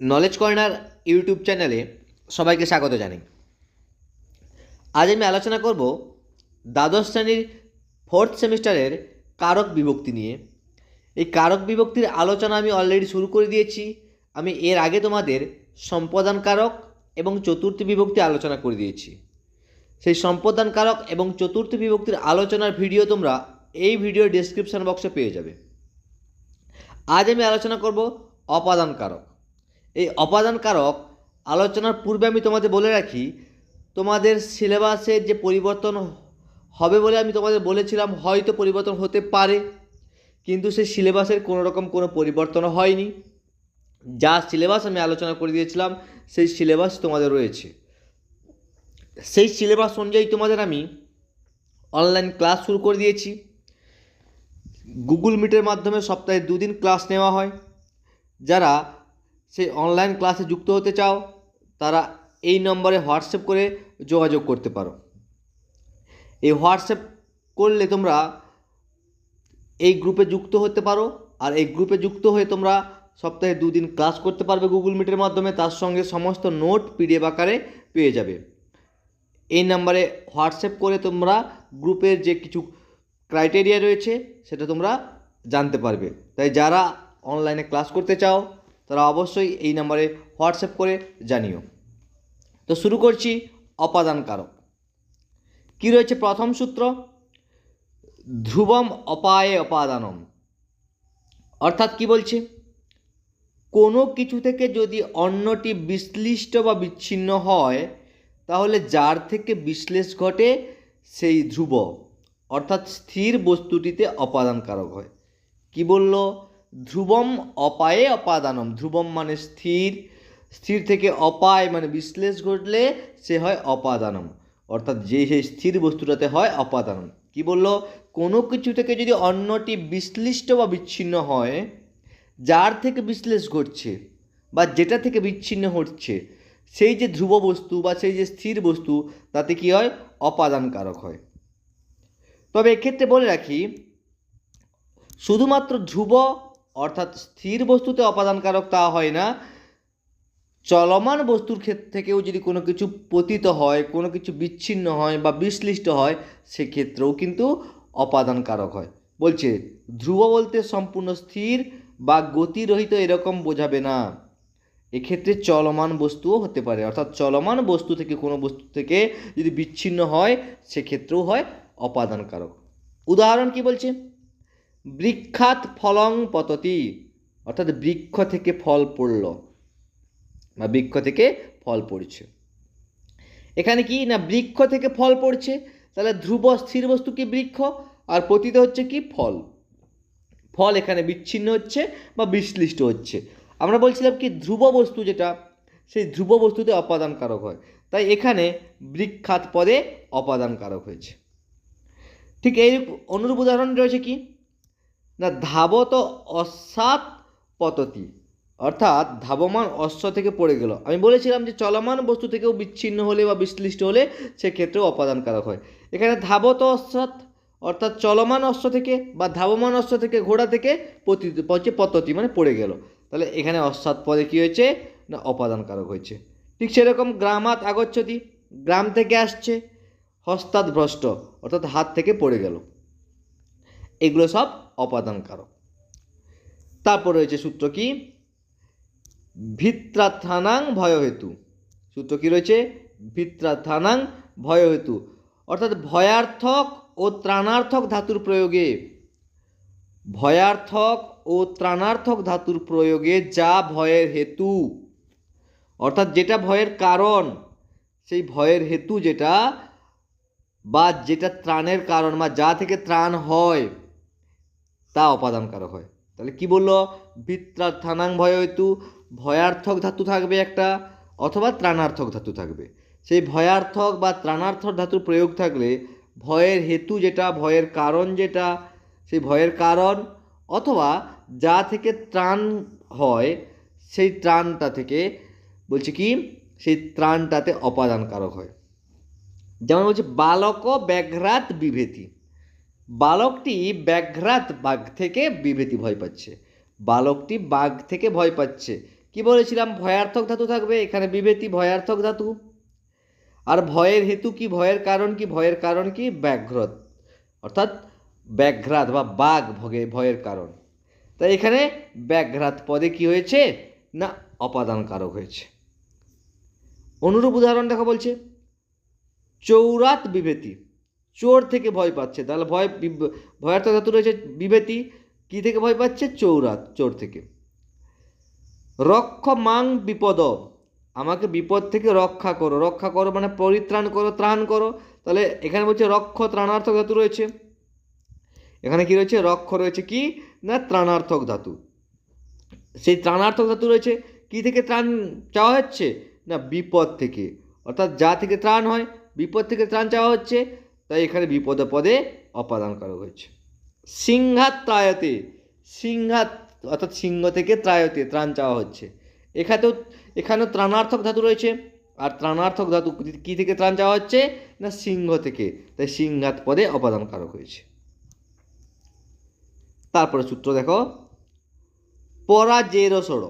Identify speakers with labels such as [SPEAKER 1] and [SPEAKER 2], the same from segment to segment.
[SPEAKER 1] Knowledge corner YouTube চ্যানেলে সবাইকে স্বাগত জানাই। আজ আমি আলোচনা করব দ্বাদশ শ্রেণির ফোর্থ সেমিস্টারের কারক বিভক্তি নিয়ে। এই কারক বিভক্তির আলোচনা আমি অলরেডি শুরু করে দিয়েছি। আমি এর আগে তোমাদের সম্পাদন কারক এবং চতুর্থ বিভক্তি আলোচনা করে দিয়েছি। সেই সম্পাদন কারক এবং চতুর্থ বিভক্তির আলোচনার ভিডিও তোমরা এই ভিডিওর ডেসক্রিপশন বক্সে পেয়ে যাবে। আজ আমি আলোচনা করব অপাদান কারক। এই অপাদান কারক আলোচনার পূর্বে আমি তোমাদের বলে রাখি, তোমাদের সিলেবাসের যে পরিবর্তন হবে বলে আমি তোমাদের বলেছিলাম, হয়তো পরিবর্তন হতে পারে, কিন্তু সেই সিলেবাসের কোনো রকম কোনো পরিবর্তন হয়নি। যা সিলেবাস আমি আলোচনা করে দিয়েছিলাম, সেই সিলেবাস তোমাদের রয়েছে। সেই সিলেবাস অনুযায়ী তোমাদের আমি অনলাইন ক্লাস শুরু করে দিয়েছি। গুগল মিটের মাধ্যমে সপ্তাহে দুদিন ক্লাস নেওয়া হয়। যারা সেই অনলাইন ক্লাসে যুক্ত হতে চাও, তারা এই নম্বরে হোয়াটসঅ্যাপ করে যোগাযোগ করতে পারো। এই হোয়াটসঅ্যাপ করলে তোমরা এই গ্রুপে যুক্ত হতে পারো আর এই গ্রুপে যুক্ত হয়ে তোমরা সপ্তাহে দুদিন ক্লাস করতে পারবে গুগল মিটের মাধ্যমে, তার সঙ্গে সমস্ত নোট পিডিএফ আকারে পেয়ে যাবে। এই নাম্বারে হোয়াটসঅ্যাপ করে তোমরা গ্রুপের যে কিছু ক্রাইটেরিয়া রয়েছে, সেটা তোমরা জানতে পারবে। তাই যারা অনলাইনে ক্লাস করতে চাও তারা অবশ্যই এই নাম্বারে হোয়াটসঅ্যাপ করে জানিও। তো শুরু করছি অপাদান কারক কী রয়েছে প্রথম সূত্র? ধ্রুবম অপায়ে অপাদানম। অর্থাৎ কি বলছে? কোনো কিছু থেকে যদি অন্যটি বিশ্লিষ্ট বা বিচ্ছিন্ন হয়, তাহলে যার থেকে বিশ্লেষ ঘটে সেই ধ্রুব। অর্থাৎ স্থির বস্তুটিতে অপাদান কারক হয়। কি বলল? ধ্রুবম অপায়ে অপাদানম। ধ্রুবম মানে স্থির। স্থির থেকে অপায় মানে বিশ্লেষ ঘটলে সে হয় অপাদানম। অর্থাৎ যে সেই স্থির বস্তুটাতে হয় অপাদানম। কি বলল? কোনো কিছু থেকে যদি অন্যটি বিশ্লিষ্ট বা বিচ্ছিন্ন হয়, যার থেকে বিশ্লেষ ঘটছে বা যেটা থেকে বিচ্ছিন্ন হচ্ছে, সেই যে ধ্রুব বস্তু বা সেই যে স্থির বস্তু, তাতে কি হয়? অপাদান কারক হয়। তবে এক্ষেত্রে বলে রাখি, শুধুমাত্র ধ্রুব অর্থাৎ স্থির বস্তুতে অপাদানকারক তা হয় না, চলমান বস্তুর ক্ষেত্র থেকেও যদি কোনো কিছু পতিত হয়, কোনো কিছু বিচ্ছিন্ন হয় বা বিশ্লিষ্ট হয়, সেক্ষেত্রেও কিন্তু অপাদানকারক হয়। বলছে, ধ্রুব বলতে সম্পূর্ণ স্থির বা গতিরহিত এরকম বোঝাবে না। এক্ষেত্রে চলমান বস্তুও হতে পারে, অর্থাৎ চলমান বস্তু থেকে কোনো বস্তু থেকে যদি বিচ্ছিন্ন হয়, সেক্ষেত্রেও হয় অপাদানকারক। উদাহরণ কি বলছে? বৃক্ষাত ফলং পততি। অর্থাৎ বৃক্ষ থেকে ফল পড়ল বা বৃক্ষ থেকে ফল পড়ছে। এখানে কি? না, বৃক্ষ থেকে ফল পড়ছে। তাহলে ধ্রুব স্থির বস্তু কি বৃক্ষ? আর পতিত হচ্ছে কি? ফল। ফল এখানে বিচ্ছিন্ন হচ্ছে বা বিশ্লিষ্ট হচ্ছে। আমরা বলছিলাম কি, ধ্রুব বস্তু যেটা, সেই ধ্রুব বস্তুতে অপাদান কারক হয়। তাই এখানে বৃক্ষাত পদে অপাদান কারক হয়েছে। ঠিক এই অনুরূপ উদাহরণ রয়েছে কি? না, ধাবত অসাত পততি। অর্থাৎ ধাবমান অশ্ব থেকে পড়ে গেল। আমি বলেছিলাম যে চলমান বস্তু থেকেও বিচ্ছিন্ন হলে বা বিশ্লিষ্ট হলে সেক্ষেত্রেও অপাদান কারক হয়। এখানে ধাবত অশ্বাত অর্থাৎ চলমান অশ্ব থেকে বা ধাবমান অশ্ব থেকে ঘোড়া থেকে পতি পদ্ধতি মানে পড়ে গেল। তাহলে এখানে অশ্বাত পদে কী হয়েছে? না, অপাদানকারক হয়েছে। ঠিক সেরকম গ্রামাত আগচ্ছতি, গ্রাম থেকে আসছে, হস্তাৎ ভ্রষ্ট, অর্থাৎ হাত থেকে পড়ে গেল। এগুলো সব অপাদান কারক তারপর রয়েছে সূত্র কি? ভিত্রাথানাং ভয়হেতু। সূত্র কি রয়েছে? ভিত্রাথানাং ভয়হেতু। অর্থাৎ ভয়ার্থক ও ত্রাণার্থক ধাতুর প্রয়োগে। ভয়ার্থক ও ত্রাণার্থক ধাতুর প্রয়োগে যা ভয়ের হেতু। অর্থাৎ যেটা ভয়ের কারণ, সেই ভয়ের হেতু যেটা বা যেটা ত্রাণের কারণ বা যা থেকে ত্রাণ হয় তা অপাদানকারক হয়। তাহলে কি বলল? ভিত্রাথানাং ভয় হেতু ভয়ার্থক ধাতু থাকবে একটা, অথবা ত্রাণার্থক ধাতু থাকবে। সেই ভয়ার্থক বা ত্রাণার্থক ধাতুর প্রয়োগ থাকলে ভয়ের হেতু যেটা, ভয়ের কারণ যেটা, সেই ভয়ের কারণ, অথবা যা থেকে ত্রাণ হয়, সেই ত্রাণটা থেকে বলছে কি? সেই ত্রাণটাতে অপাদান কারক হয়। যেমন বলছে, বালক ব্যাঘ্রাত বিভেতি। বালকটি ব্যাঘ্রাত বাঘ থেকে বিভেতি ভয় পাচ্ছে। বালকটি বাঘ থেকে ভয় পাচ্ছে। কি বলেছিলাম? ভয়ার্থক ধাতু থাকবে। এখানে বিভেতি ভয়ার্থক ধাতু। আর ভয়ের হেতু কি? ভয়ের কারণ কি? ভয়ের কারণ কি? ব্যাঘ্রত। অর্থাৎ ব্যাঘ্রাত বা বাঘ ভগে ভয়ের কারণ। তাই এখানে ব্যাঘ্রাত পদে কি হয়েছে? না অপাদান কারক হয়েছে। অনুরূপ উদাহরণ দেখা বলছে। চৌরাত বিভেতি চোর থেকে ভয় পাচ্ছে। তাহলে ভয় ভয়ার্থক ধাতু রয়েছে বিভেতি, কী থেকে ভয় পাচ্ছে? চৌরাত, চোর থেকে। রক্ষ মাং বিপদ। আমাকে বিপদ থেকে রক্ষা করো। রক্ষা করো মানে পরিত্রাণ করো, ত্রাণ করো। তাহলে এখানে বলছে রক্ষ ত্রাণার্থক ধাতু রয়েছে। এখানে কি রয়েছে? রক্ষ রয়েছে কি? না, ত্রাণার্থক ধাতু। সেই ত্রাণার্থক ধাতু রয়েছে কি থেকে ত্রাণ চাওয়া হচ্ছে? না, বিপদ থেকে। অর্থাৎ যা থেকে ত্রাণ হয়, বিপদ থেকে ত্রাণ চাওয়া হচ্ছে। তাই এখানে বিপদে পদে অপাদান করা হয়েছে। সিংহাত ত্রায়তে সিংহাত অর্থাৎ সিংহ থেকে ত্রায়তে ত্রাণ চাওয়া হচ্ছে। এখানেও এখানেও ত্রাণার্থক ধাতু রয়েছে। আর ত্রাণার্থক ধাতু কি থেকে ত্রাণ চাওয়া হচ্ছে? না সিংহ থেকে। তাই সিংহাত পদে অপাদান কারক হয়েছে। তারপরে সূত্র দেখো। পরাজের ষড়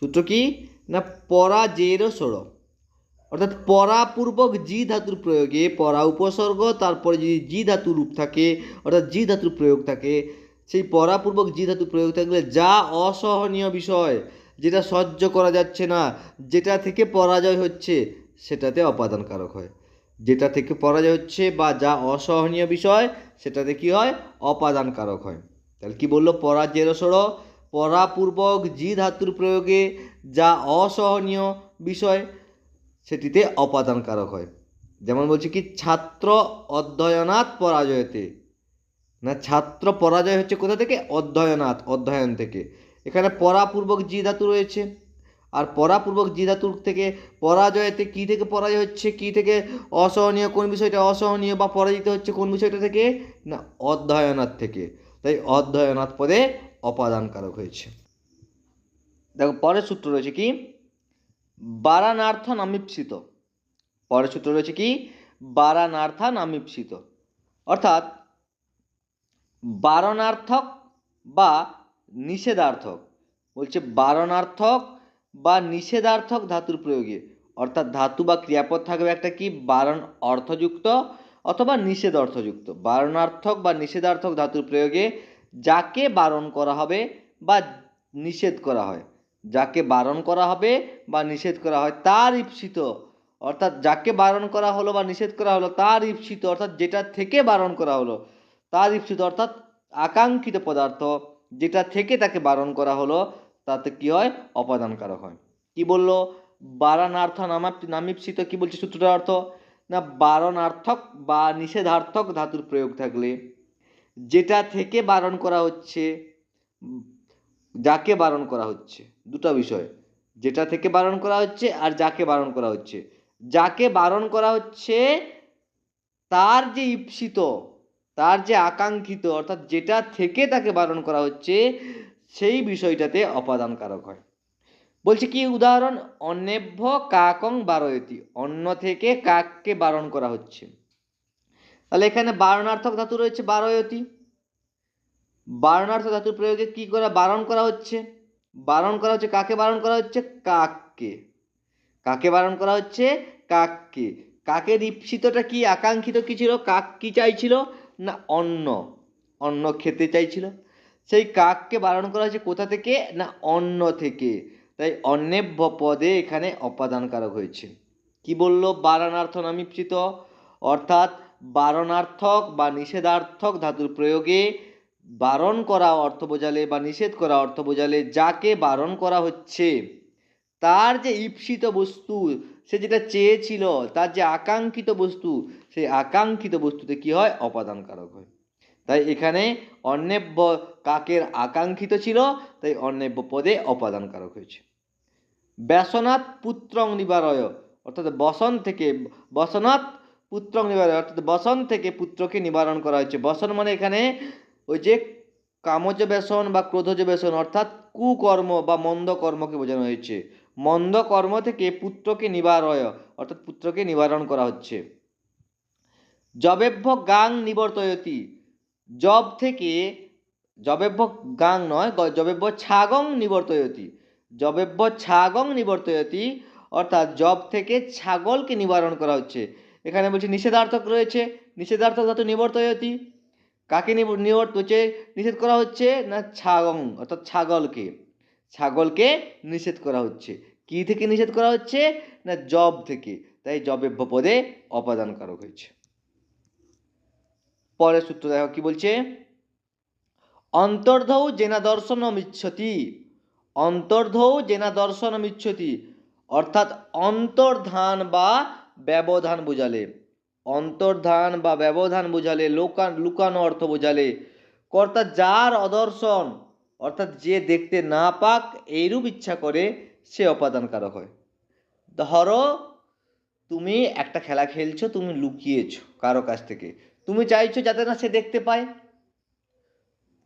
[SPEAKER 1] সূত্র কি? না পরাজের ষড় অর্থাৎ পরাপূর্বক জি ধাতুর প্রয়োগে পরা উপসর্গ, তারপরে যদি জি ধাতু রূপ থাকে, অর্থাৎ জি ধাতুর প্রয়োগ থাকে, সেই পরাপূর্বক জি ধাতু প্রয়োগ থাকলে যা অসহনীয় বিষয়, যেটা সহ্য করা যাচ্ছে না, যেটা থেকে পরাজয় হচ্ছে, সেটাতে অপাদান কারক হয়। যেটা থেকে পরাজয় হচ্ছে বা যা অসহনীয় বিষয়, সেটাতে কি হয়? অপাদান কারক হয়। তাহলে কি বলল? পরাজের সড় পরাপূর্বক জি ধাতুর প্রয়োগে যা অসহনীয় বিষয় সেটিতে অপাদান কারক হয়। যেমন বলছি কি, ছাত্র অধ্যয়নাৎ পরাজয়তে। না, ছাত্র পরাজয় হচ্ছে কোথা থেকে? অধ্যয়নাৎ, অধ্যয়ন থেকে। এখানে পরাপূর্বক জি ধাতু রয়েছে। আর পরাপূর্বক জি ধাতুর থেকে পরাজয়তে কী থেকে পরাজয় হচ্ছে? কী থেকে অসহনীয়? কোন বিষয়টা অসহনীয় বা পরাজিত হচ্ছে? কোন বিষয়টা থেকে? না, অধ্যয়নাৎ থেকে। তাই অধ্যয়নাৎ পদে অপাদান কারক হয়েছে। দেখো, পরের সূত্র রয়েছে কি? বারানার্থ নামিপ্সিত পরের সূত্র রয়েছে কি? বারানার্থা নামিপ্সিত অর্থাৎ বারণার্থক বা নিষেধার্থক। বলছে বারণার্থক বা নিষেধার্থক ধাতুর প্রয়োগে। অর্থাৎ ধাতু বা ক্রিয়াপদ থাকবে একটা কি? বারণ অর্থযুক্ত অথবা নিষেধ অর্থযুক্ত। বারণার্থক বা নিষেধার্থক ধাতুর প্রয়োগে যাকে বারণ করা হবে বা নিষেধ করা হয়। যাকে বারণ করা হবে বা নিষেধ করা হয়, তার ঈপ্সিত। অর্থাৎ যাকে বারণ করা হলো বা নিষেধ করা হলো, তার ঈপ্সিত। অর্থাৎ যেটা থেকে বারণ করা হলো, তার ঈপ্সিত। অর্থাৎ আকাঙ্ক্ষিত পদার্থ যেটা থেকে তাকে বারণ করা হলো, তাতে কি হয়? অপাদানকারক হয়। কি বলল? বারণার্থ নামা নামিপ্সিত কি বলছে সূত্রটার অর্থ? না, বারণার্থক বা নিষেধার্থক ধাতুর প্রয়োগ থাকলে যেটা থেকে বারণ করা হচ্ছে, যাকে বারণ করা হচ্ছে দুটো বিষয়। যেটা থেকে বারণ করা হচ্ছে আর যাকে বারণ করা হচ্ছে। যাকে বারণ করা হচ্ছে তার যে ঈপ্সিত, তার যে আকাঙ্ক্ষিত, অর্থাৎ যেটা থেকে তাকে বারণ করা হচ্ছে, সেই বিষয়টাতে অপাদান কারক হয়। বলছে কি উদাহরণ? অন্যেভ্য কাকং বারয়তি, অন্য থেকে কাককে বারণ করা হচ্ছে। তাহলে এখানে বারণার্থক ধাতু রয়েছে বারয়তি। বারণার্থ ধাতুর প্রয়োগে কি করা, বারণ করা হচ্ছে? বারণ করা হচ্ছে কাকে বারণ করা হচ্ছে? কাককে। কাকে বারণ করা হচ্ছে? কাককে। কাকের ঈপ্সিতটা কি আকাঙ্ক্ষিত কি ছিল? কাক কি চাইছিল? না, অন্ন। অন্ন খেতে চাইছিল। সেই কাককে বারণ করা হয়েছে কোথা থেকে? না, অন্ন থেকে। তাই অন্নেভ্য পদে এখানে অপাদানকারক হয়েছে। কি বলল? বারণার্থ নামিপ্সিত অর্থাৎ বারণার্থক বা নিষেধার্থক ধাতুর প্রয়োগে বারণ করা অর্থ বোঝালে বা নিষেধ করা অর্থ বোঝালে যাকে বারণ করা হচ্ছে, তার যে ঈপ্সিত বস্তু, সে যেটা চেয়েছিল, তার যে আকাঙ্ক্ষিত বস্তু, সেই আকাঙ্ক্ষিত বস্তুতে কি হয়? অপাদানকারক হয়। তাই এখানে অন্নেব্য কাকের আকাঙ্ক্ষিত ছিল, তাই অন্নেব্য পদে অপাদানকারক হয়েছে। ব্যাসনাথ পুত্রং নিবারয়, অর্থাৎ বসন থেকে, বসনাথ পুত্রং নিবারয়, অর্থাৎ বসন থেকে পুত্রকে নিবারণ করা হয়েছে। বসন মানে এখানে ওই যে কামজ ব্যসন বা ক্রোধজ ব্যসন অর্থাৎ কুকর্ম বা মন্দ কর্মকে বোঝানো হয়েছে। মন্দ কর্ম থেকে পুত্রকে নিবারয়, অর্থাৎ পুত্রকে নিবারণ করা হচ্ছে। জবেভ্য গাং নিবর্তয়তি। জব থেকে জবেভ্য গাং নয় জবেভ্য ছাগং নিবর্তয়তি। জবেব্য ছাগং নিবর্তয়তি, অর্থাৎ জব থেকে ছাগলকে নিবারণ করা হচ্ছে। এখানে বলছে নিষেধার্থক রয়েছে। নিষেধার্থক ধাতু নিবর্তয়তি। কাকে নিবর্ত হচ্ছে নিষেধ করা হচ্ছে না ছাগং, অর্থাৎ ছাগলকে? ছাগলকে নিষেধ করা হচ্ছে। কি থেকে নিষেধ করা হচ্ছে? না জব থেকে। তাই জবেব্য পদে অপাদানকারক হয়েছে। পরের সূত্র দেখো কি বলছে? অন্তর্ধৌ জেনা দর্শনমিচ্ছতি অন্তর্ধৌ জেনা দর্শনমিচ্ছতি অর্থাৎ অন্তর্ধান বা ব্যবধান বোঝালে। অন্তর্ধান বা ব্যবধান বোঝালে লোকান লুকানো অর্থ বোঝালে, কর্তা যার অদর্শন, অর্থাৎ যে দেখতে না পাক, এইরূপ ইচ্ছা করে সে অপাদানকারক হয়। ধরো, তুমি একটা খেলা খেলছো, তুমি লুকিয়েছো কারও কাছ থেকে। তুমি চাইছো যাতে না সে দেখতে পায়।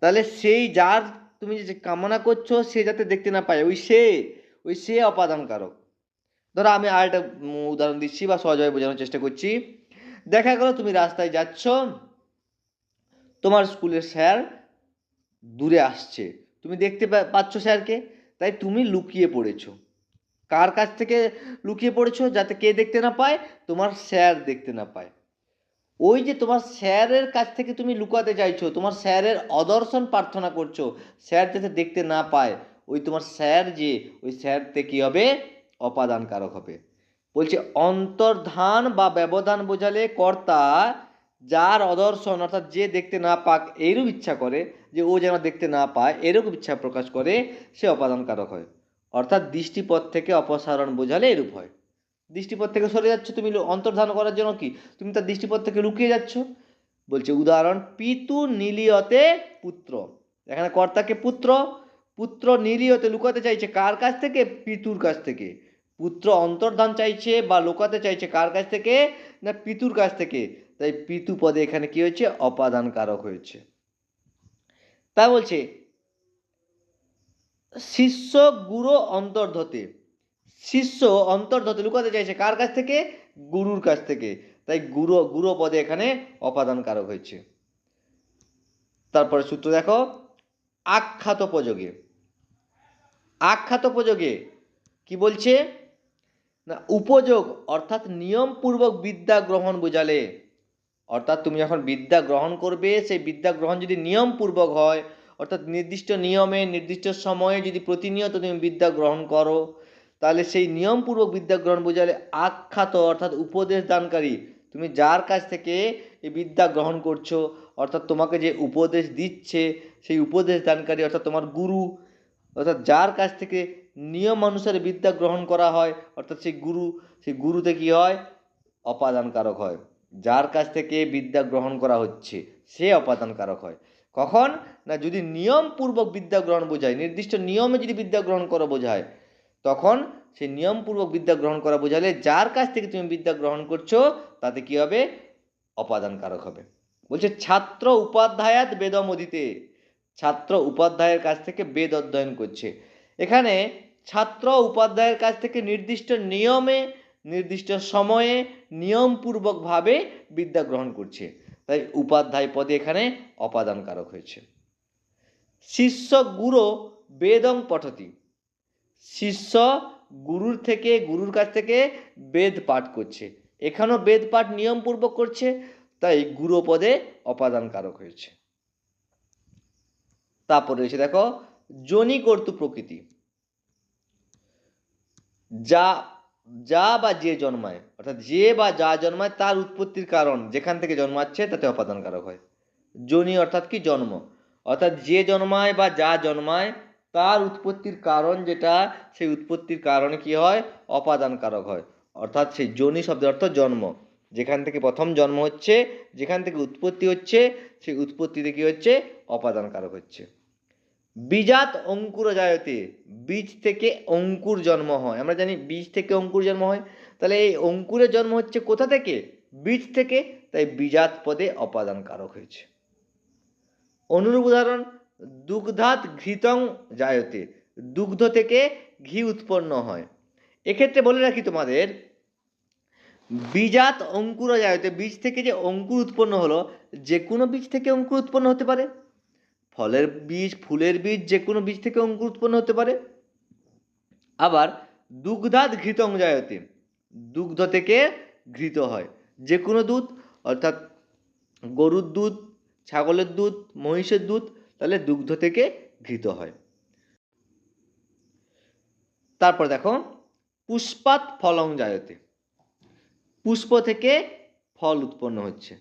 [SPEAKER 1] তাহলে সেই যার তুমি যে কামনা করছ, সে যাতে দেখতে না পায়, ওই সে ওই সে অপাদান কারক ধরো, আমি আর একটা উদাহরণ দিচ্ছি বা সহজভাবে বোঝানোর চেষ্টা করছি। দেখা গেল তুমি রাস্তায় যাচ্ছ, তোমার স্কুলের স্যার দূরে আসছে। তুমি দেখতে পাচ্ছ স্যারকে, তাই তুমি লুকিয়ে পড়েছো। কার কাছ থেকে লুকিয়ে পড়েছো যাতে কে দেখতে না পায়? তোমার স্যার দেখতে না পায়। ওই যে তোমার স্যারের কাছ থেকে তুমি লুকাতে চাইছো, তোমার স্যারের অদর্শন প্রার্থনা করছ, স্যার যাতে দেখতে না পায়, ওই তোমার স্যার যে, ওই স্যারতে কী হবে অপাদানকারক হবে। বলছে, অন্তর্ধান বা ব্যবধান বোঝালে কর্তা যার অদর্শন, অর্থাৎ যে দেখতে না পাক, এইরূপ ইচ্ছা করে যে ও যেন দেখতে না পায় এরকম ইচ্ছা প্রকাশ করে সে অপাদান কারক হয়। অর্থাৎ দৃষ্টিপথ থেকে অপসারণ বোঝালে এরূপ হয়। দৃষ্টিপথ থেকে সরে যাচ্ছ তুমি অন্তর্ধান করার জন্য কি? তুমি তার দৃষ্টিপথ থেকে লুকিয়ে যাচ্ছ। বলছে, উদাহরণ, পিতু নীলিয়তে পুত্র। এখানে কর্তাকে পুত্র পুত্র নীলিয়তে লুকাতে চাইছে কার কাছ থেকে? পিতুর কাছ থেকে। পুত্র অন্তর্ধান চাইছে বা লুকাতে চাইছে কার কাছ থেকে? না পিতুর কাছ থেকে? তাই পিতু পদে এখানে কি হয়েছে? অপাদান কারক হয়েছে। তা বলছে, শিষ্য গুরু অন্তর্ধতে, শিষ্য অন্তর্ধতে লুকাতে চাইছে কার কাছ থেকে? গুরুর কাছ থেকে। তাই গুরু গুরু পদে এখানে অপাদান কারক হয়েছে। তারপরে সূত্র দেখো আখ্যাত উপযোগে আখ্যাত উপযোগে কি বলছে? না, উপযোগ, অর্থাৎ নিয়মপূর্বক বিদ্যা গ্রহণ বোঝালে। অর্থাৎ তুমি যখন বিদ্যা গ্রহণ করবে, সেই বিদ্যা গ্রহণ যদি নিয়মপূর্বক হয়, অর্থাৎ নির্দিষ্ট নিয়মে, নির্দিষ্ট সময়ে যদি প্রতিনিয়ত তুমি বিদ্যা গ্রহণ করো, তাহলে সেই নিয়মপূর্বক বিদ্যা গ্রহণ বোঝালে আখ্যাত, অর্থাৎ উপদেশ দানকারী, তুমি যার কাছ থেকে এই বিদ্যা গ্রহণ করছ, অর্থাৎ তোমাকে যে উপদেশ দিচ্ছে, সেই উপদেশ দানকারী, অর্থাৎ তোমার গুরু, অর্থাৎ যার কাছ থেকে নিয়ম অনুসারে বিদ্যা গ্রহণ করা হয়, অর্থাৎ সেই গুরু, সেই গুরুতে কি হয়? অপাদানকারক হয়। যার কাছ থেকে বিদ্যা গ্রহণ করা হচ্ছে, সে অপাদানকারক হয়। কখন? না, যদি নিয়মপূর্বক বিদ্যা গ্রহণ বোঝায়, নির্দিষ্ট নিয়মে যদি বিদ্যা গ্রহণ করা বোঝায়, তখন সেই নিয়মপূর্বক বিদ্যা গ্রহণ করা বোঝালে যার কাছ থেকে তুমি বিদ্যা গ্রহণ করছ, তাতে কি হবে? অপাদানকারক হবে। বলছে, ছাত্র উপাধ্যায়াত বেদমদিতে, ছাত্র উপাধ্যায়ের কাছ থেকে বেদ অধ্যয়ন করছে। এখানে ছাত্র উপাধ্যায়ের কাছ থেকে নির্দিষ্ট নিয়মে, নির্দিষ্ট সময়ে, নিয়মপূর্বকভাবে বিদ্যা গ্রহণ করছে। তাই উপাধ্যায় পদে এখানে অপাদানকারক হয়েছে। শিষ্য গুরু বেদং পঠতি। শিষ্য গুরুর থেকে, গুরুর কাছ থেকে বেদ পাঠ করছে। এখানেও বেদ পাঠ নিয়মপূর্বক করছে, তাই গুরু পদে হয়েছে। তারপর রয়েছে দেখো, জনি কর্তু প্রকৃতি। যা যা বা যে জন্মায়, অর্থাৎ যে বা যা জন্মায় তার উৎপত্তির কারণ যেখান থেকে জন্মাচ্ছে তাতে অপাদানকারক হয়। জনি অর্থাৎ কি? জন্ম। অর্থাৎ যে জন্মায় বা যা জন্মায় তার উৎপত্তির কারণ যেটা, সেই উৎপত্তির কারণে কি হয়? অপাদানকারক হয়। অর্থাৎ সেই জনি শব্দের অর্থ জন্ম। যেখান থেকে প্রথম জন্ম হচ্ছে, যেখান থেকে উৎপত্তি হচ্ছে, সেই উৎপত্তিতে কি হচ্ছে? অপাদানকারক হচ্ছে। বীজাত অঙ্কুর জায়তে বীজ থেকে অঙ্কুর জন্ম হয়। আমরা জানি বীজ থেকে অঙ্কুর জন্ম হয়। তাহলে এই অঙ্কুরের জন্ম হচ্ছে কোথা থেকে? বীজ থেকে। তাই বীজাত পদে অপাদান কারক হয়েছে। অনুরূপ উদাহরণ দুগ্ধাত ঘৃতং জায়তে, দুগ্ধ থেকে ঘি উৎপন্ন হয়। এক্ষেত্রে বলে রাখি তোমাদের, বীজাত অঙ্কুর জায়তে বীজ থেকে যে অঙ্কুর উৎপন্ন হলো, যে কোনো বীজ থেকে অঙ্কুর উৎপন্ন হতে পারে। ফলের বীজ, ফুলের বীজ, যে কোনো বীজ থেকে অঙ্কুর উৎপন্ন হতে পারে। আবার দুগ্ধাদ ঘৃতং জায়তে, দুগ্ধ থেকে ঘৃত হয়। যে কোনো দুধ, অর্থাৎ গরুর দুধ, ছাগলের দুধ, মহিষের দুধ, তাহলে দুগ্ধ থেকে ঘৃত হয়। তারপর দেখো পুষ্পাত ফলং জায়তে, পুষ্প থেকে ফল উৎপন্ন হচ্ছে।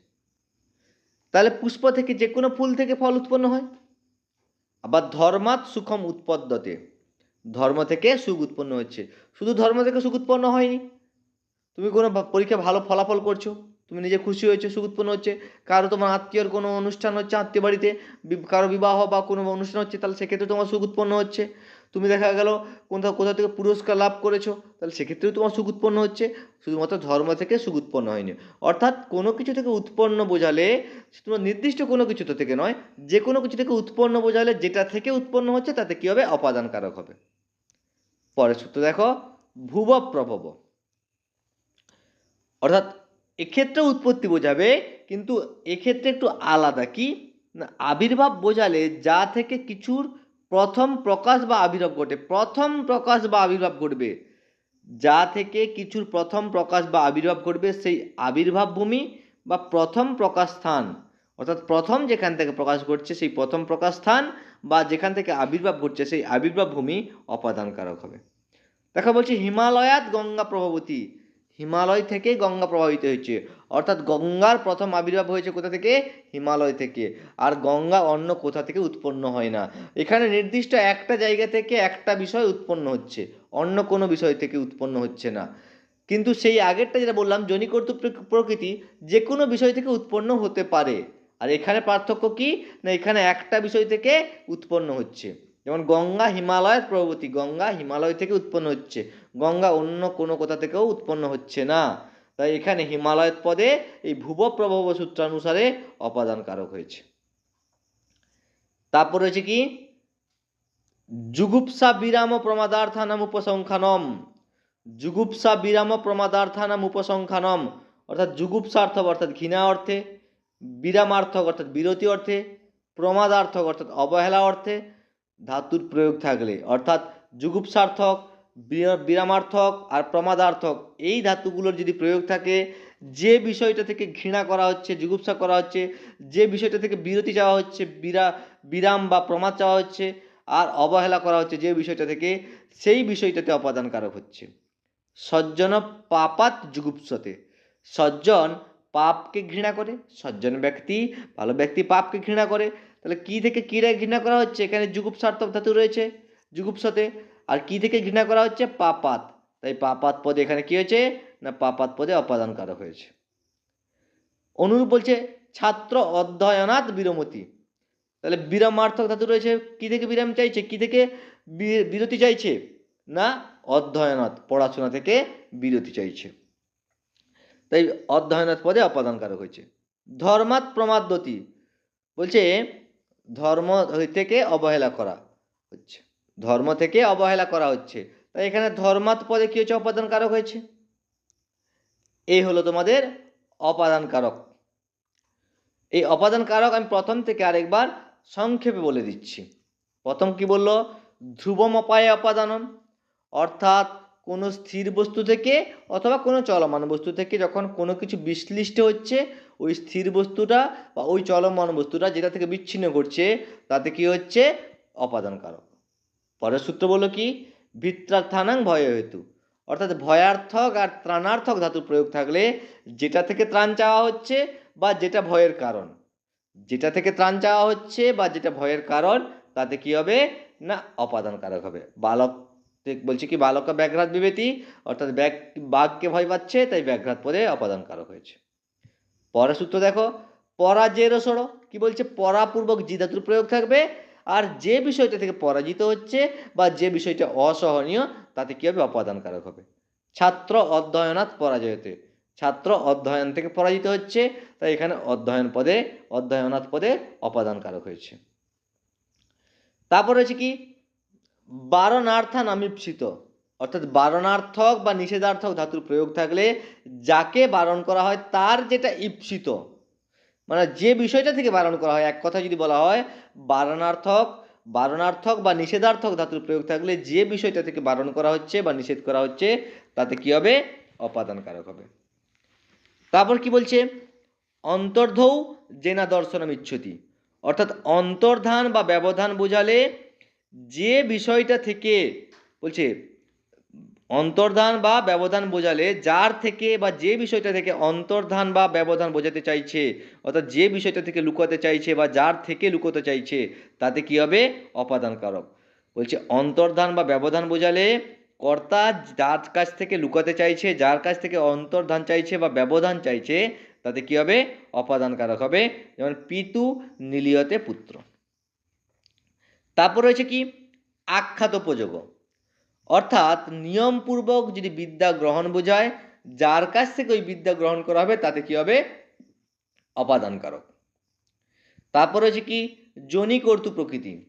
[SPEAKER 1] তাহলে পুষ্প থেকে যে কোনো ফুল থেকে ফল উৎপন্ন হয়। আবার ধর্মাৎ সুখম উৎপদ্যতে। ধর্ম থেকে সুখ উৎপন্ন হচ্ছে। শুধু ধর্ম থেকে সুখ উৎপন্ন হয়নি। তুমি কোনো পরীক্ষা ভালো ফলাফল করছ, তুমি নিজে খুশি হয়েছো, সুখ উৎপন্ন হচ্ছে। কারও তোমার আত্মীয়র কোনো অনুষ্ঠান হচ্ছে, আত্মীয় বাড়িতে কারও বিবাহ বা কোনো অনুষ্ঠান হচ্ছে, তাহলে সেক্ষেত্রে তোমার সুখ উৎপন্ন হচ্ছে। তুমি দেখা গেল কোথাও কোথাও থেকে পুরস্কার লাভ করেছ, তাহলে সেক্ষেত্রেও তোমার সুখ উৎপন্ন হচ্ছে। শুধুমাত্র ধর্ম থেকে সুখ উৎপন্ন হয়নি। অর্থাৎ কোনো কিছু থেকে উৎপন্ন বোঝালে, তোমার নির্দিষ্ট কোনো কিছু তো থেকে নয়, যে কোনো কিছু থেকে উৎপন্ন বোঝালে, যেটা থেকে উৎপন্ন হচ্ছে, তাতে কী হবে? অপাদানকারক হবে। পরের সূত্র দেখো ভুব প্রভব অর্থাৎ এক্ষেত্রে উৎপত্তি বোঝাবে, কিন্তু এক্ষেত্রে একটু আলাদা। কি? না, আবির্ভাব বোঝালে যা থেকে কিছুর প্রথম প্রকাশ বা আবির্ভাব ঘটে, প্রথম প্রকাশ বা আবির্ভাব ঘটবে। যা থেকে কিছুর প্রথম প্রকাশ বা আবির্ভাব ঘটবে, সেই আবির্ভাব ভূমি বা প্রথম প্রকাশ স্থান। অর্থাৎ প্রথম যেখান থেকে প্রকাশ ঘটছে, সেই প্রথম প্রকাশ স্থান বা যেখান থেকে আবির্ভাব ঘটছে, সেই আবির্ভাব ভূমি অপাদানকারক হবে। দেখা বলছি হিমালয়াত গঙ্গা প্রভাবতী হিমালয় থেকে গঙ্গা প্রভাবিত হয়েছে। অর্থাৎ গঙ্গার প্রথম আবির্ভাব হয়েছে কোথা থেকে? হিমালয় থেকে। আর গঙ্গা অন্য কোথা থেকে উৎপন্ন হয় না। এখানে নির্দিষ্ট একটা জায়গা থেকে একটা বিষয় উৎপন্ন হচ্ছে। অন্য কোনো বিষয় থেকে উৎপন্ন হচ্ছে না। কিন্তু সেই আগেরটা যেটা বললাম, জনিকর্ত প্রকৃতি যে কোনো বিষয় থেকে উৎপন্ন হতে পারে। আর এখানে পার্থক্য কি? না, এখানে একটা বিষয় থেকে উৎপন্ন হচ্ছে। যেমন গঙ্গা হিমালয়ের প্রভৃতি, গঙ্গা হিমালয় থেকে উৎপন্ন হচ্ছে। গঙ্গা অন্য কোনো কোথা থেকেও উৎপন্ন হচ্ছে না। তাই এখানে হিমালয়ের পদে এই ভুব প্রভব সূত্রানুসারে অপাদান কারক হয়েছে। তারপর রয়েছে কি? যুগুপ্সা বিরাম প্রমাদার্থানাম উপসংখ্যানম। যুগুপ্সা বিরাম প্রমাদার্থানাম উপসংখ্যানম। অর্থাৎ যুগুপ্সার্থক অর্থাৎ ঘৃণা অর্থে, বিরামার্থক অর্থাৎ বিরতি অর্থে, প্রমাদার্থক অর্থাৎ অবহেলা অর্থে ধাতুর প্রয়োগ থাকলে, অর্থাৎ যুগুপ্সার্থক বিরা- বিরামার্থক আর প্রমাদার্থক, এই ধাতুগুলোর যদি প্রয়োগ থাকে, যে বিষয়টা থেকে ঘৃণা করা হচ্ছে, যুগুপ্সা করা হচ্ছে, যে বিষয়টা থেকে বিরতি চাওয়া হচ্ছে, বিরা বিরাম বা প্রমাদ চাওয়া হচ্ছে আর অবহেলা করা হচ্ছে যে বিষয়টা থেকে, সেই বিষয়টাতে অপাদানকারক হচ্ছে। সজ্জন পাপাত যুগুপ্সতে। সজ্জন পাপকে ঘৃণা করে, সজ্জন ব্যক্তি, ভালো ব্যক্তি পাপকে ঘৃণা করে তাহলে কি থেকে কীরা ঘৃণা করা হচ্ছে? এখানে যুগুপ্সার্থক ধাতু রয়েছে যুগুপ্সতে আর কি থেকে ঘৃণা করা হচ্ছে? পাপাত। তাই পাপাত পদে এখানে কি হয়েছে? না, পাপাত পদে অপাদান অপাদানকারক হয়েছে। অনুরূপ বলছে, ছাত্র অধ্যয়নাৎ বিরমতি। তাহলে বিরামার্থক ধাতু রয়েছে, কি থেকে বিরাম চাইছে? কি থেকে বিরতি চাইছে? না অধ্যয়নাৎ পড়াশোনা থেকে বিরতি চাইছে। তাই অধ্যয়নাৎ পদে অপাদানকারক হয়েছে। ধর্মাৎ প্রমাদ্যতি। বলছে ধর্ম থেকে অবহেলা করা হচ্ছে। ধর্ম থেকে অবহেলা করা হচ্ছে। তাই এখানে ধর্মাত পদে কি হচ্ছে? অপাদান কারক হয়েছে। এই হলো তোমাদের অপাদান কারক এই অপাদান কারক আমি প্রথম থেকে আরেকবার সংক্ষেপে বলে দিচ্ছি। প্রথম কি বলল? ধ্রুবম অপায়ে অপাদানম, অর্থাৎ কোনো স্থির বস্তু থেকে অথবা কোনো চলমান বস্তু থেকে যখন কোনো কিছু বিশ্লিষ্ট হচ্ছে, ওই স্থির বস্তুটা বা ওই চলমান বস্তুটা যেটা থেকে বিচ্ছিন্ন করছে তাতে কি হচ্ছে? অপাদান কারক পরের সূত্র বলল কি? ভিত্রার্থানাং ভয় হেতু। অর্থাৎ ভয়ার্থক আর ত্রাণার্থক ধাতুর প্রয়োগ থাকলে যেটা থেকে ত্রাণ চাওয়া হচ্ছে বা যেটা ভয়ের কারণ। যেটা থেকে ত্রাণ চাওয়া হচ্ছে বা যেটা ভয়ের কারণ, তাতে কি হবে? না অপাদান কারক হবে। বালক বলছে কি বালক ব্যাঘ্রাত বিবেতি অর্থাৎ ব্যাগ বাঘকে ভয় পাচ্ছে, তাই ব্যাঘ্রাত পদে অপাদান কারক হয়েছে। পরের সূত্র দেখো পরাজের সড়ো কি বলছে? পরাপূর্বক জি ধাতুর প্রয়োগ থাকবে, আর যে বিষয়টা থেকে পরাজিত হচ্ছে বা যে বিষয়টা অসহনীয়, তাতে কী হবে? অপাদানকারক হবে। ছাত্র অধ্যয়নাৎ পরাজয়তে, ছাত্র অধ্যয়ন থেকে পরাজিত হচ্ছে, তাই এখানে অধ্যয়ন পদে, অধ্যয়নাৎ পদে অপাদানকারক হয়েছে। তারপর হচ্ছে কি? বারণার্থান আমিপ্সিত। অর্থাৎ বারণার্থক বা নিষেধার্থক ধাতুর প্রয়োগ থাকলে যাকে বারণ করা হয় তার যেটা ঈপ্সিত মানে যে বিষয়টা থেকে বারণ করা হয়, এক কথা যদি বলা হয়, বারণার্থক বারণার্থক বা নিষেধার্থক ধাতুর প্রয়োগ থাকলে যে বিষয়টা থেকে বারণ করা হচ্ছে বা নিষেধ করা হচ্ছে, তাতে কি হবে? অপাদানকারক হবে। তারপর কি বলছে? অন্তর্ধৌ জেনা দর্শনম ইচ্ছতি অর্থাৎ অন্তর্ধান বা ব্যবধান বোঝালে যে বিষয়টা থেকে বলছে, অন্তর্ধান বা ব্যবধান বোঝালে যার থেকে বা যে বিষয়টা থেকে অন্তর্ধান বা ব্যবধান বোঝাতে চাইছে, অর্থাৎ যে বিষয়টা থেকে লুকোতে চাইছে বা যার থেকে লুকোতে চাইছে, তাতে কি হবে? অপাদানকারক। বলছে, অন্তর্ধান বা ব্যবধান বোঝালে কর্তা যার কাছ থেকে লুকাতে চাইছে, যার কাছ থেকে অন্তর্ধান চাইছে বা ব্যবধান চাইছে, তাতে কি হবে? অপাদানকারক হবে। যেমন, পিতু নীলিয়তে পুত্র। তারপর রয়েছে কি? আখ্যাত উপযোগ অর্থাৎ নিয়মপূর্বক যদি বিদ্যা গ্রহণ বোঝায়, যার কাছ থেকে ওই বিদ্যা গ্রহণ করা হবে, তাতে কি হবে? অপাদানকারক। তারপর রয়েছে কি? জনি কর্তু প্রকৃতি।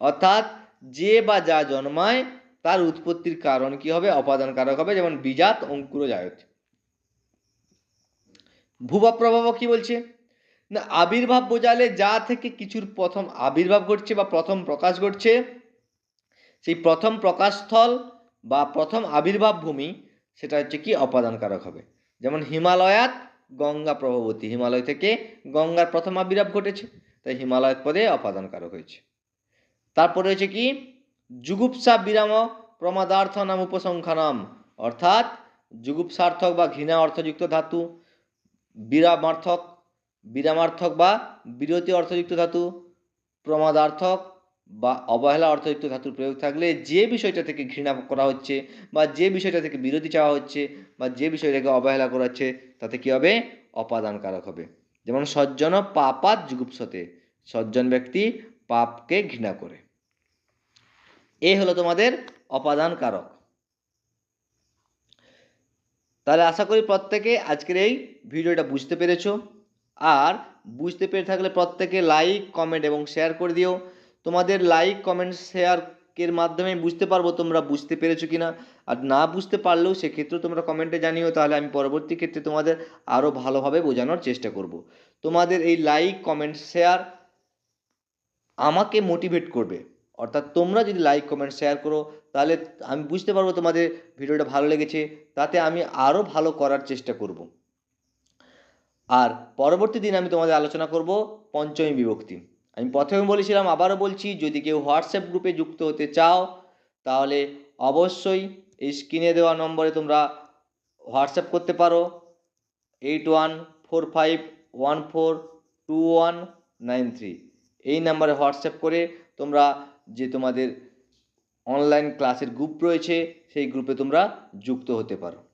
[SPEAKER 1] অর্থাৎ যে বা যা জন্মায়, তার উৎপত্তির কারণ কি হবে? অপাদানকারক হবে, যেমন বিজাত অঙ্কুর জায়ত ভূভাব প্রভাব কি বলছে? না, আবির্ভাব বোঝালে যা থেকে কিছুর প্রথম আবির্ভাব ঘটছে বা প্রথম প্রকাশ ঘটছে, সেই প্রথম প্রকাশস্থল বা প্রথম আবির্ভাব ভূমি সেটা হচ্ছে কি? অপাদানকারক হবে। যেমন হিমালয়াত গঙ্গা প্রভাবতী। হিমালয় থেকে গঙ্গার প্রথম আবির্ভাব ঘটেছে, তাই হিমালয় পদে অপাদানকারক হয়েছে। তারপর রয়েছে কি? যুগুপসা বিরাম প্রমাদার্থ নাম উপসংখ্যানাম অর্থাৎ যুগুপসার্থক বা ঘৃণা অর্থযুক্ত ধাতু, বিরামার্থক বিরামার্থক বা বিরতি অর্থযুক্ত ধাতু, প্রমাদার্থক বা অবহেলা অর্থযুক্ত ধাতুর প্রয়োগ থাকলে যে বিষয়টা থেকে ঘৃণা করা হচ্ছে বা যে বিষয়টা থেকে বিরতি চাওয়া হচ্ছে বা যে বিষয়টাকে অবহেলা করা হচ্ছে তাতে কী হবে? অপাদানকারক হবে। যেমন সজ্জন পাপাত যুগুপসতে, সজ্জন ব্যক্তি পাপকে ঘৃণা করে। এ হলো তোমাদের অপাদান কারক তাহলে আশা করি প্রত্যেকে আজকের এই ভিডিওটা বুঝতে পেরেছ। আর বুঝতে পেরে থাকলে প্রত্যেকে লাইক কমেন্ট এবং শেয়ার করে দিও। তোমাদের লাইক কমেন্ট শেয়ারের মাধ্যমে বুঝতে পারব তোমরা বুঝতে পেরেছ কিনা। আর না বুঝতে পারলেও সেক্ষেত্রেও তোমরা কমেন্টে জানিও, তাহলে আমি পরবর্তী ক্ষেত্রে তোমাদের আরও ভালোভাবে বোঝানোর চেষ্টা করব। তোমাদের এই লাইক কমেন্ট শেয়ার আমাকে মোটিভেট করবে। অর্থাৎ তোমরা যদি লাইক কমেন্ট শেয়ার করো, তাহলে আমি বুঝতে পারব তোমাদের ভিডিওটা ভালো লেগেছে। তাতে আমি আরও ভালো করার চেষ্টা করব। আর পরবর্তী দিন আমি তোমাদের আলোচনা করব পঞ্চমী বিভক্তি। আমি প্রথমে বলেছিলাম, আবারও বলছি, যদি কেউ হোয়াটসঅ্যাপ গ্রুপে যুক্ত হতে চাও, তাহলে অবশ্যই এই স্ক্রিনে দেওয়া নম্বরে তোমরা হোয়াটসঅ্যাপ করতে পারো। Eight one four five one four two one nine three. এই নাম্বারে হোয়াটসঅ্যাপ করে তোমরা যে তোমাদের অনলাইন ক্লাসের গ্রুপ রয়েছে, সেই গ্রুপে তোমরা যুক্ত হতে পারো।